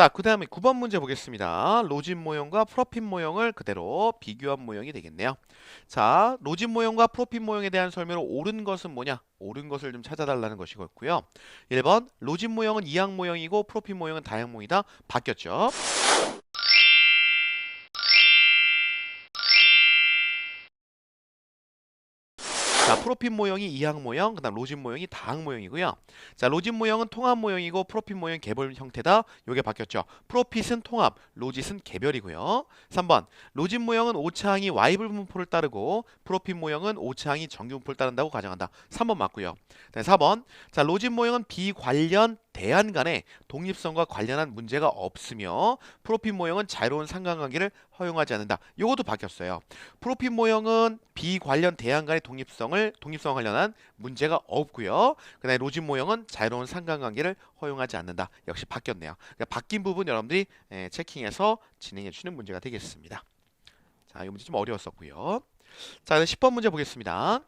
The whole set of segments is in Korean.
자, 그 다음에 9번 문제 보겠습니다. 로진 모형과 프로핏 모형을 그대로 비교한 모형이 되겠네요. 자, 로진 모형과 프로핏 모형에 대한 설명으로 옳은 것은 뭐냐? 옳은 것을 좀 찾아달라는 것이고요. 1번, 로진 모형은 이항 모형이고 프로핏 모형은 다항 모형이다. 바뀌었죠. 자, 프로핏 모형이 이항 모형, 그다음 로진 모형이 다항 모형이고요. 자, 로진 모형은 통합 모형이고 프로핏 모형 개별 형태다. 요게 바뀌었죠. 프로핏은 통합, 로짓은 개별이고요. 3번. 로진 모형은 오차항이 y불 분포를 따르고 프로핏 모형은 오차항이 정규 분포를 따른다고 가정한다. 3번 맞고요. 네, 4번. 자, 로진 모형은 비관련 대안 간에 독립성과 관련한 문제가 없으며 프로핏 모형은 자유로운 상관관계를 허용하지 않는다. 요것도 바뀌었어요. 프로핏 모형은 비관련 대안 간의 독립성을 독립성 관련한 문제가 없고요. 그다음에 로진 모형은 자유로운 상관관계를 허용하지 않는다. 역시 바뀌었네요. 그러니까 바뀐 부분 여러분들이 예, 체킹해서 진행해 주는 문제가 되겠습니다. 자, 이 문제 좀 어려웠었고요. 자, 10번 문제 보겠습니다.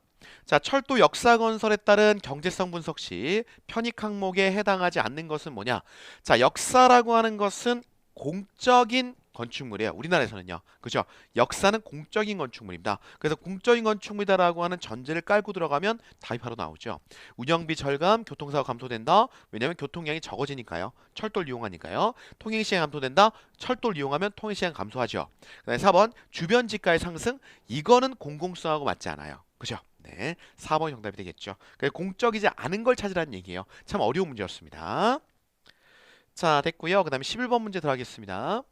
자, 철도 역사 건설에 따른 경제성 분석 시 편익 항목에 해당하지 않는 것은 뭐냐? 자, 역사라고 하는 것은 공적인 건축물이에요. 우리나라에서는요. 그죠? 역사는 공적인 건축물입니다. 그래서 공적인 건축물이다라고 하는 전제를 깔고 들어가면 답이 바로 나오죠. 운영비 절감, 교통사고 감소된다. 왜냐면 교통량이 적어지니까요. 철도를 이용하니까요. 통행시간 감소된다. 철도를 이용하면 통행시간 감소하죠. 그다음에 4번 주변 지가의 상승. 이거는 공공성하고 맞지 않아요. 그죠? 네. 4번이 정답이 되겠죠. 그래서 공적이지 않은 걸 찾으라는 얘기예요. 참 어려운 문제였습니다. 자, 됐고요. 그 다음에 11번 문제 들어가겠습니다.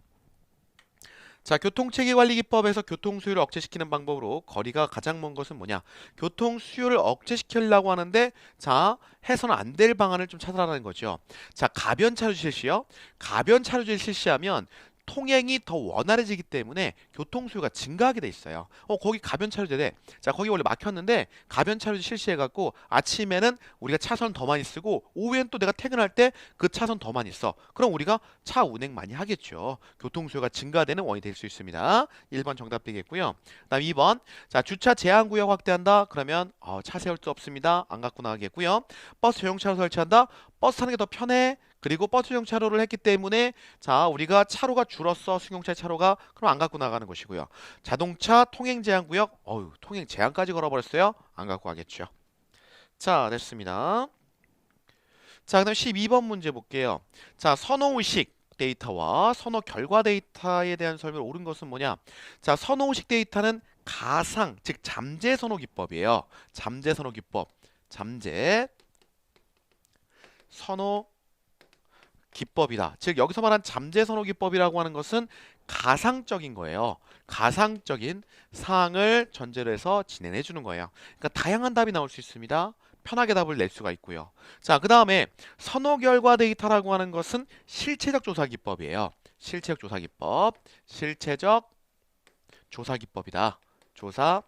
자, 교통체계관리기법에서 교통수요를 억제시키는 방법으로 거리가 가장 먼 것은 뭐냐? 교통수요를 억제시키려고 하는데 자, 해서는 안 될 방안을 좀 찾아라는 거죠. 자, 가변 차로 실시요. 가변 차로를 실시하면 통행이 더 원활해지기 때문에 교통 수요가 증가하게 돼 있어요. 어, 거기 가변 차로제래. 자, 거기 원래 막혔는데 가변 차로제 실시해 갖고 아침에는 우리가 차선 더 많이 쓰고 오후엔 또 내가 퇴근할 때 그 차선 더 많이 써. 그럼 우리가 차 운행 많이 하겠죠. 교통 수요가 증가되는 원인이 될 수 있습니다. 1번 정답 되겠고요. 그다음 2번. 자, 주차 제한 구역 확대한다. 그러면 어, 차 세울 수 없습니다. 안 갖고 나가겠고요. 버스 전용 차로 설치한다. 버스 타는 게 더 편해. 그리고 버스 전용 차로를 했기 때문에 자 우리가 차로가 줄었어. 승용차 차로가. 그럼 안 갖고 나가는 것이고요. 자동차 통행 제한 구역. 어유 통행 제한까지 걸어버렸어요. 안 갖고 가겠죠. 자 됐습니다. 자 그다음 12번 문제 볼게요. 자 선호의식 데이터와 선호 결과 데이터에 대한 설명을 옳은 것은 뭐냐? 자 선호의식 데이터는 가상 즉 잠재 선호 기법이에요. 잠재 선호 기법. 잠재 선호 기법이다. 즉 여기서 말한 잠재 선호 기법이라고 하는 것은 가상적인 거예요. 가상적인 사항을 전제로 해서 진행해 주는 거예요. 그러니까 다양한 답이 나올 수 있습니다. 편하게 답을 낼 수가 있고요. 자, 그 다음에 선호 결과 데이터라고 하는 것은 실체적 조사 기법이에요. 실체적 조사 기법, 실체적 조사 기법이다. 조사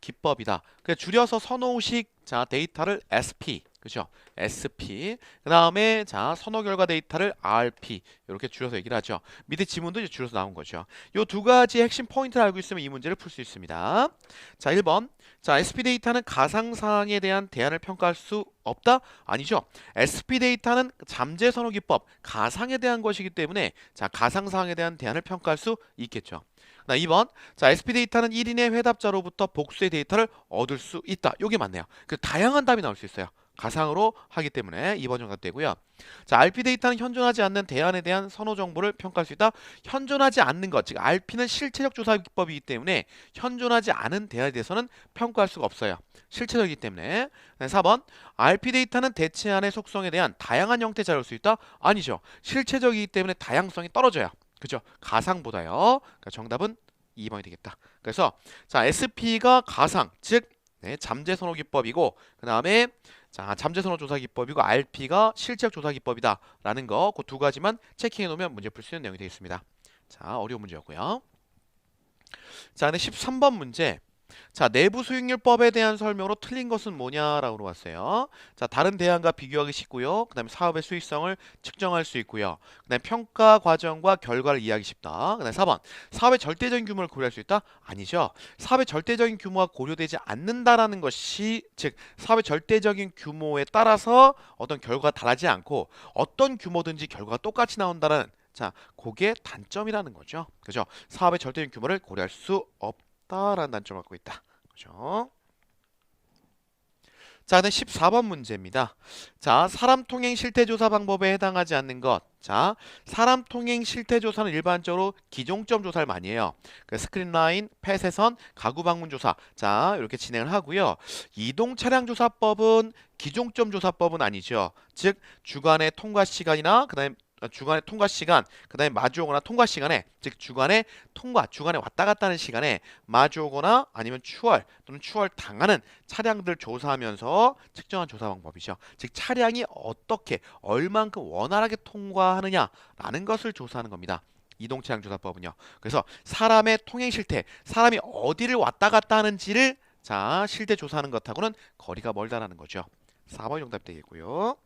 기법이다. 그 줄여서 선호식 자 데이터를 SP 그죠? SP 그 다음에 자 선호 결과 데이터를 RP 이렇게 줄여서 얘기를 하죠. 밑에 지문도 이제 줄여서 나온 거죠. 요 두 가지 핵심 포인트를 알고 있으면 이 문제를 풀 수 있습니다. 자 1번 자 SP 데이터는 가상 사항에 대한 대안을 평가할 수 없다? 아니죠. SP 데이터는 잠재 선호 기법 가상에 대한 것이기 때문에 자 가상 사항에 대한 대안을 평가할 수 있겠죠. 나 2번. 자, SP 데이터는 1인의 회답자로부터 복수의 데이터를 얻을 수 있다. 요게 맞네요. 그 다양한 답이 나올 수 있어요. 가상으로 하기 때문에 2번 정답 되고요. 자, RP 데이터는 현존하지 않는 대안에 대한 선호 정보를 평가할 수 있다. 현존하지 않는 것, 즉 RP는 실체적 조사 기법이기 때문에 현존하지 않은 대안에 대해서는 평가할 수가 없어요. 실체적이기 때문에. 네, 4번. RP 데이터는 대체안의 속성에 대한 다양한 형태 자료일 수 있다. 아니죠. 실체적이기 때문에 다양성이 떨어져요. 그죠? 가상보다요. 그러니까 정답은 2번이 되겠다. 그래서 자 SP가 가상, 즉 네, 잠재 선호 기법이고 그 다음에 자 잠재 선호 조사 기법이고 RP가 실체적 조사 기법이다라는 거 그 두 가지만 체킹해 놓으면 문제 풀 수 있는 내용이 되겠습니다. 자 어려운 문제였고요. 자, 근데 13번 문제. 자, 내부 수익률법에 대한 설명으로 틀린 것은 뭐냐라고 물어봤어요. 자, 다른 대안과 비교하기 쉽고요. 그다음에 사업의 수익성을 측정할 수 있고요. 그다음에 평가 과정과 결과를 이해하기 쉽다. 그다음에 4번. 사업의 절대적인 규모를 고려할 수 있다? 아니죠. 사업의 절대적인 규모가 고려되지 않는다라는 것이 즉 사업의 절대적인 규모에 따라서 어떤 결과가 달하지 않고 어떤 규모든지 결과가 똑같이 나온다는 자, 그게 단점이라는 거죠. 그죠? 사업의 절대적인 규모를 고려할 수 없다 라는 단점을 갖고 있다. 그죠? 자, 그다음 14번 문제입니다. 자, 사람 통행 실태 조사 방법에 해당하지 않는 것. 자, 사람 통행 실태 조사는 일반적으로 기종점 조사를 많이 해요. 그 스크린 라인, 폐쇄선, 가구 방문 조사. 자, 이렇게 진행을 하고요. 이동 차량 조사법은 기종점 조사법은 아니죠. 즉 주간의 통과 시간이나 그다음에 주간의 통과 시간, 그 다음에 마주오거나 통과 시간에 즉 주간의 통과, 주간에 왔다 갔다 하는 시간에 마주오거나 아니면 추월 또는 추월 당하는 차량들 조사하면서 측정한 조사 방법이죠. 즉 차량이 어떻게 얼만큼 원활하게 통과하느냐라는 것을 조사하는 겁니다. 이동 차량 조사법은요. 그래서 사람의 통행 실태, 사람이 어디를 왔다 갔다 하는지를 자 실태 조사하는 것하고는 거리가 멀다라는 거죠. 4번 정답 되겠고요.